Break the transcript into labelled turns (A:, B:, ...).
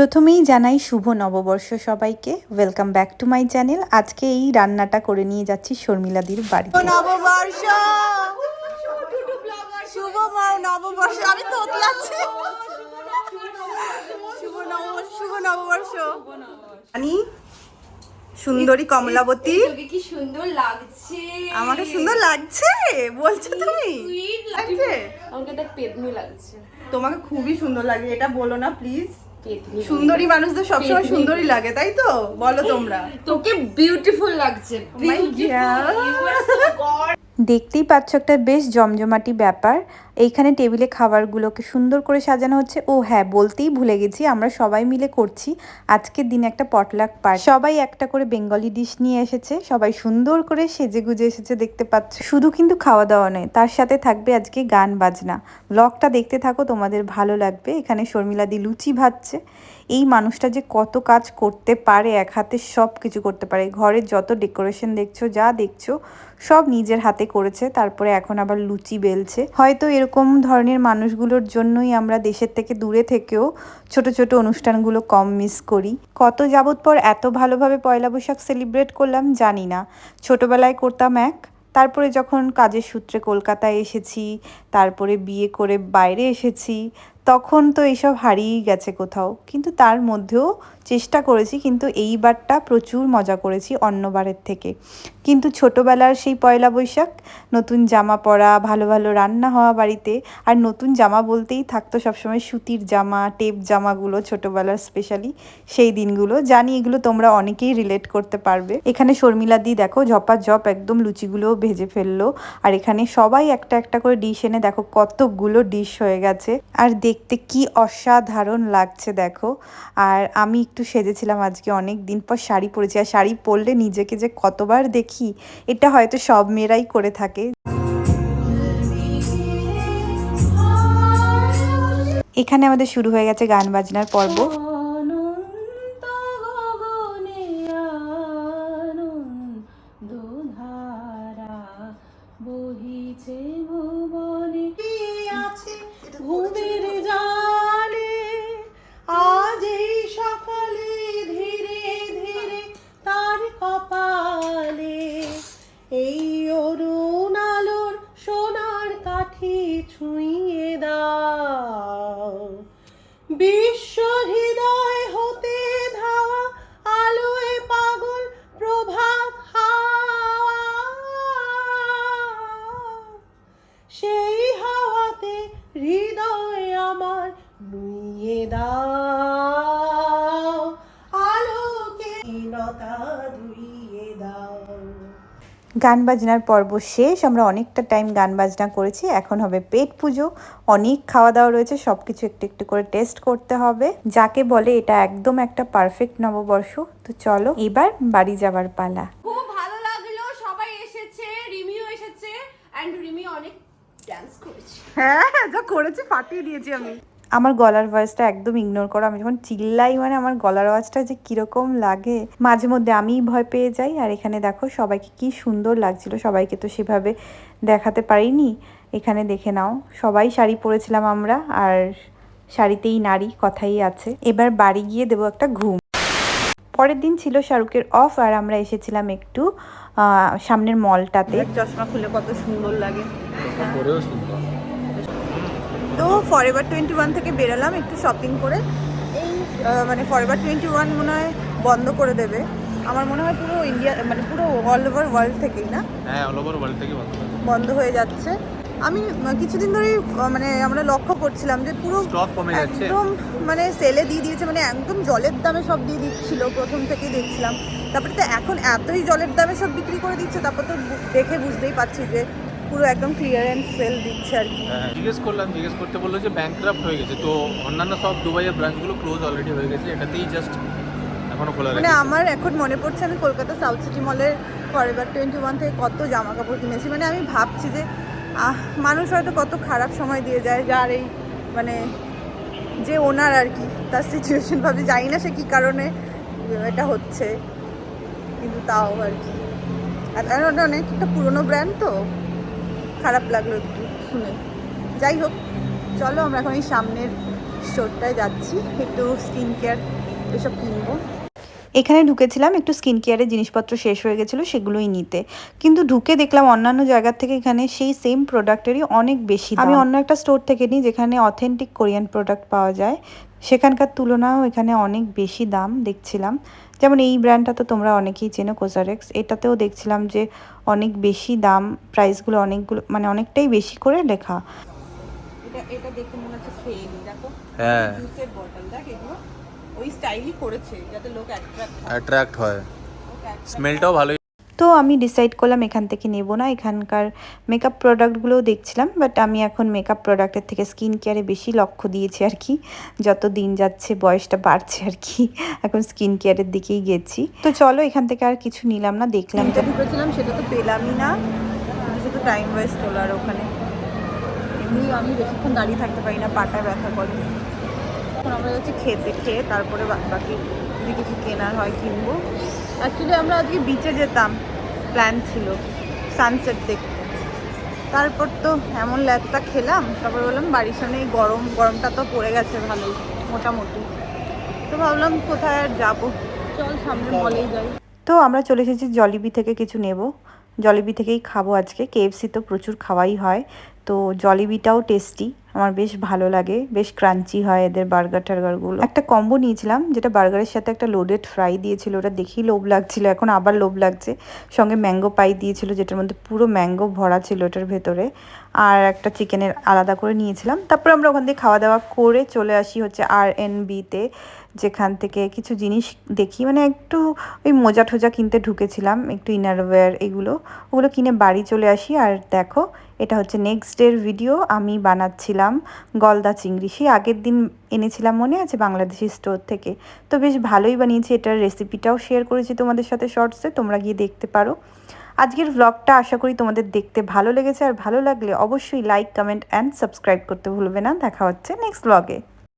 A: প্রথমেই জানাই শুভ নববর্ষ সবাইকে। Welcome back to my channel আজকে এই রান্নাটা করে নিয়ে যাচ্ছি শর্মিলাদির বাড়িতে।
B: নববর্ষ! শুভ নববর্ষ। আমি তো শুভ নববর্ষ শুভ সুন্দরী কমলাবতী
C: কি সুন্দর লাগছে
B: আমাকে সুন্দর লাগছে বলছো তুমি? লাগছে।
C: আমাকে দেখ পেতনি লাগছে।
B: তোমাকে খুবই সুন্দর লাগে এটা বলো না প্লিজ সুন্দরী মানুষদের সবসময় সুন্দরী লাগে তাই তো? বলো তোমরা।
C: তোকে বিউটিফুল লাগছে
B: Oh
A: দেখতেই পাচ্ছ একটা বেশ জমজমাটি ব্যাপার। এইখানে টেবিলে খাবারগুলোকে সুন্দর করে সাজানো হচ্ছে। ও হ্যাঁ বলতেই ভুলে গেছি, আমরা সবাই মিলে করছি আজকের দিনে একটা পটলাক পার্টি সবাই একটা করে বেঙ্গলি ডিশ নিয়ে এসেছে, সবাই সুন্দর করে সেজে গুজে এসেছে দেখতে পাচ্ছ। শুধু কিন্তু খাওয়া দাওয়া নয়, তার সাথে থাকবে আজকে গান বাজনা। ব্লগটা দেখতে থাকো, তোমাদের ভালো লাগবে। এখানে শর্মিলাদি লুচি ভাজছে। এই মানুষটা যে কত কাজ করতে পারে, এক হাতে সব কিছু করতে পারে। ঘরের যত ডেকোরেশন দেখছ, যা দেখছ, সব নিজের হাতে করেছে, তারপরে এখন আবার লুচি বেলছে। হয়তো এরকম ধরনের মানুষগুলোর জন্যই আমরা দেশের থেকে দূরে থেকেও ছোট ছোট অনুষ্ঠানগুলো কম মিস করি। কত যাবত পর এত ভালোভাবে পয়লা বৈশাখ সেলিব্রেট করলাম জানি না। ছোটোবেলায় করতাম এক, তারপরে যখন কাজের সূত্রে কলকাতায় এসেছি, তারপরে বিয়ে করে বাইরে এসেছি তখন তো এইসব হারিয়েই গেছে কোথাও। কিন্তু তার মধ্যেও চেষ্টা করেছি, কিন্তু এইবারটা প্রচুর মজা করেছি অন্যবারের থেকে। কিন্তু ছোটোবেলার সেই পয়লা বৈশাখ, নতুন জামা পরা, ভালো ভালো রান্না হওয়া বাড়িতে, আর নতুন জামা বলতেই থাকতো সবসময় সুতির জামা, টেপ জামাগুলো ছোটোবেলার স্পেশালি সেই দিনগুলো। জানি এগুলো তোমরা অনেকেই রিলেট করতে পারবে। এখানে শর্মিলা দি দেখো ঝপা ঝপ একদম লুচিগুলোও ভেজে ফেলল। আর এখানে সবাই একটা একটা করে ডিশ এনে দেখো কতগুলো ডিশ হয়ে গেছে। আর দেখতে কি অসাধারণ লাগছে দেখো। আর আমি একটু সেজেছিলাম আজকে অনেক দিন পর শাড়ি পরেছি, আর শাড়ি পরলে নিজেকে যে কতবার দেখি, এটা হয়তো সব মেয়েরাই করে থাকে। এখানে আমাদের শুরু হয়ে গেছে গান বাজনার পর্ব।
C: বহিছে ভুবনে। বিশ্ব হৃদয় হতে ধাওয়া আলোয় পাগল প্রভাত হাওয়া। সেই হাওয়াতে হৃদয় আমার নুইয়ে দাও। আলোকে দাও
A: গান বাজনার পর্ব শেষ। আমরা অনেকটা টাইম গান বাজনা করেছি। এখন হবে পেট পুজো। অনেক খাওয়া দাওয়া রয়েছে। সব কিছু একটু একটু করে টেস্ট করতে হবে। যাকে বলে এটা একদম একটা পারফেক্ট নববর্ষ। তো চলো এবার বাড়ি যাবার পালা।
C: খুব ভালো লাগল। সবাই এসেছে। রিমিও এসেছে। অ্যান্ড রিমি অনেক ডান্স করেছে।
B: হ্যাঁ হ্যাঁ, যা করেছি ফাটিয়ে দিয়েছি আমি।
A: আমার গলার ভয়েসটা একদম ইগনোর করো। আমি যখন চিল্লাই মানে আমার গলার আওয়াজটা যে কীরকম লাগে। মাঝে মধ্যে আমিই ভয় পেয়ে যাই। আর এখানে দেখো সবাইকে কি সুন্দর লাগছিল। সবাইকে তো সেভাবে দেখাতে পারিনি। এখানে দেখে নাও। সবাই শাড়ি পরেছিলাম আমরা। আর শাড়িতেই নারী কথাই আছে। এবার বাড়ি গিয়ে দেবো একটা ঘুম। পরের দিন ছিল শাহরুখের অফ আর আমরা এসেছিলাম একটু সামনের মলটাতে
B: চশমা খুলে কত সুন্দর লাগে। তো ফরএভার টোয়েন্টি ওয়ান থেকে বেরোলাম একটু শপিং করে। এই মানে ফরএভার টোয়েন্টি ওয়ান মনে হয় বন্ধ করে দেবে। আমার মনে হয় পুরো ইন্ডিয়া মানে পুরো অল ওভার ওয়ার্ল্ড থেকেই না?
D: হ্যাঁ অল ওভার ওয়ার্ল্ড থেকে বন্ধ
B: হয়ে যাচ্ছে। আমি কিছুদিন ধরেই মানে আমরা লক্ষ্য করছিলাম যে পুরো
D: কমে যাচ্ছে।
B: একদম মানে সেলে দিয়ে দিয়েছে মানে একদম জলের দামে সব দিয়ে দিচ্ছিল প্রথম থেকেই দেখছিলাম। তারপরে তো এখন এতই জলের দামে সব বিক্রি করে দিচ্ছে তারপর তো দেখে বুঝতেই পারছি যে পুরো একদম ক্লিয়ারেন্স সেল দিচ্ছে আর কি।
D: হ্যাঁ, জিজ্ঞেস করলাম জিজ্ঞেস করতে বলল যে ব্যাংক্রাফ্ট হয়ে গেছে। তো অন্যান্য সব দুবাইয়ের ব্রাঞ্চগুলো ক্লোজ অলরেডি হয়ে গেছে এটাতেই জাস্ট এখনও খোলা
B: মানে আমার এখন মনে পড়ছে আমি কলকাতা সাউথ সিটি মলের ফরএভার টোয়েন্টি ওয়ান থেকে কত জামা কাপড় কিনেছি। মানে আমি ভাবছি যে মানুষ হয়তো কত খারাপ সময় দিয়ে যায় যার এই মানে যে ওনার আর কি তার সিচুয়েশন ভাবে। জানি না সে কী কারণে এটা হচ্ছে কিন্তু তাও আর কি। আর ওটা অনেক একটা পুরোনো ব্র্যান্ড তো। খারাপ লাগল একটু শুনে। যাই হোক, চলো আমরা এখন এই সামনের স্টোরটায় যাচ্ছি, একটু স্কিন কেয়ার এসব কিনবো।
A: এখানে ঢুকেছিলাম, একটু স্কিন কেয়ারের জিনিসপত্র শেষ হয়ে গেছিল, সেগুলোই নিতে। কিন্তু ঢুকে দেখলাম অন্যান্য জায়গার থেকে এখানে সেই সেম প্রোডাক্টেরই অনেক বেশি আমি অন্য একটা স্টোর থেকে নিই, যেখানে অথেন্টিক কোরিয়ান প্রোডাক্ট পাওয়া যায়। সেখানকার তুলনাও এখানে অনেক বেশি দাম, দেখছিলাম। যেমন এই ব্র্যান্ডটা তো তোমরা অনেকেই চেনো কোজারেক্স এটাতেও দেখছিলাম যে অনেক বেশি দাম প্রাইসগুলো অনেকগুলো মানে অনেকটাই বেশি করে লেখা।
B: এটা এটা দেখে মনে হচ্ছে খেয়ে নি দেখো।
D: হ্যাঁ।
B: জুসের বটল দেখ এগুলো। ওই স্টাইলই করেছে যাতে লোক অ্যাট্রাক্ট হয়।
D: অ্যাট্রাক্ট হয়। স্মেলটাও ভালোই
A: তো আমি ডিসাইড করলাম এখান থেকে নেব না। এখানকার মেকআপ প্রোডাক্টগুলোও দেখছিলাম বাট আমি এখন মেকআপ প্রোডাক্টের থেকে স্কিন কেয়ারে বেশি লক্ষ্য দিয়েছি আর কি। যত দিন যাচ্ছে, বয়সটা বাড়ছে আর কি। এখন স্কিন কেয়ারের দিকেই গেছি। তো চলো এখান থেকে আর কিছু নিলাম না, দেখলাম
B: তিনটে
A: যে
B: ঢুকেছিলাম সেটা তো পেলামই না। শুধু টাইম ওয়েস্ট হলো আর ওখানে। এমনি আমি বেশিক্ষণ দাঁড়িয়ে থাকতে পারি না, পাটা ব্যথা করে। এখন আমরা যাচ্ছি খেতে খেয়ে, তারপরে বাকি যদি কিছু কেনার হয় কিনবো। অ্যাকচুয়ালি আমরা আজকে বিচে যেতাম। প্ল্যান ছিল সানসেট দেখতে। তারপর তো এমন ল্যাদটা খেলাম তারপর বললাম বাড়ির সামনে এই গরম গরমটা তো পড়ে গেছে ভালোই মোটামুটি। তো ভাবলাম কোথায় আর যাব? চল সামনে মলেই যাই।
A: তো আমরা চলে এসেছি জলিবি থেকে কিছু নেব। জলিবি থেকেই খাব আজকে। কেএফসি তো প্রচুর খাওয়াই হয়। তো জলিবিটাও টেস্টি আমার বেশ ভালো লাগে, বেশ ক্রাঞ্চি হয় এদের বার্গার টার্গারগুলো একটা কম্বো নিয়েছিলাম, যেটা বার্গারের সাথে একটা লোডেড ফ্রাই দিয়েছিল, ওটা দেখেই লোভ লাগছিল, এখন আবার লোভ লাগছে। সঙ্গে ম্যাঙ্গো পাই দিয়েছিল, যেটার মধ্যে পুরো ম্যাঙ্গো ভরা ছিল ওটার ভেতরে। আর একটা চিকেনের আলাদা করে নিয়েছিলাম। তারপর আমরা ওখান থেকে খাওয়া দাওয়া করে চলে আসি হচ্ছে আর এন বিতে যেখান থেকে কিছু জিনিস দেখি। মানে একটু ওই মোজা ঠোজা কিনতে ঢুকেছিলাম, একটু ইনারওয়্যার এগুলো। ওগুলো কিনে বাড়ি চলে আসি। আর দেখো, এটা হচ্ছে নেক্সট ডের ভিডিও আমি বানাচ্ছিলাম গলদা চিংড়ি। সেই আগের দিন এনেছিলাম মনে আছে বাংলাদেশি স্টোর থেকে। তো বেশ ভালোই বানিয়েছি। এটার রেসিপিটাও শেয়ার করেছি তোমাদের সাথে শর্টসে তোমরা গিয়ে দেখতে পারো। আজকের ভ্লগটা আশা করি তোমাদের দেখতে ভালো লেগেছে। আর ভালো লাগলে অবশ্যই লাইক কমেন্ট অ্যান্ড সাবস্ক্রাইব করতে ভুলবে না। দেখা হচ্ছে নেক্সট ভ্লগে